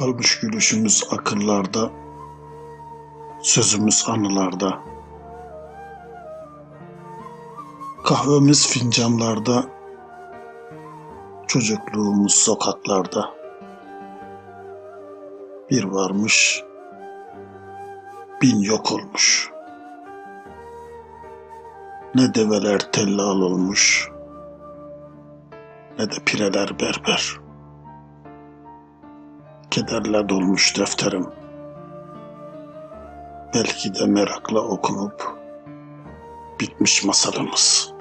Solmuş gülüşümüz akıllarda, sözümüz anılarda. Kahvemiz fincanlarda, çocukluğumuz sokaklarda. Bir varmış, bin yok olmuş. Ne develer tellal olmuş, ne de pireler berber. Kederle dolmuş defterim. Belki de merakla okunup bitmiş masalımız.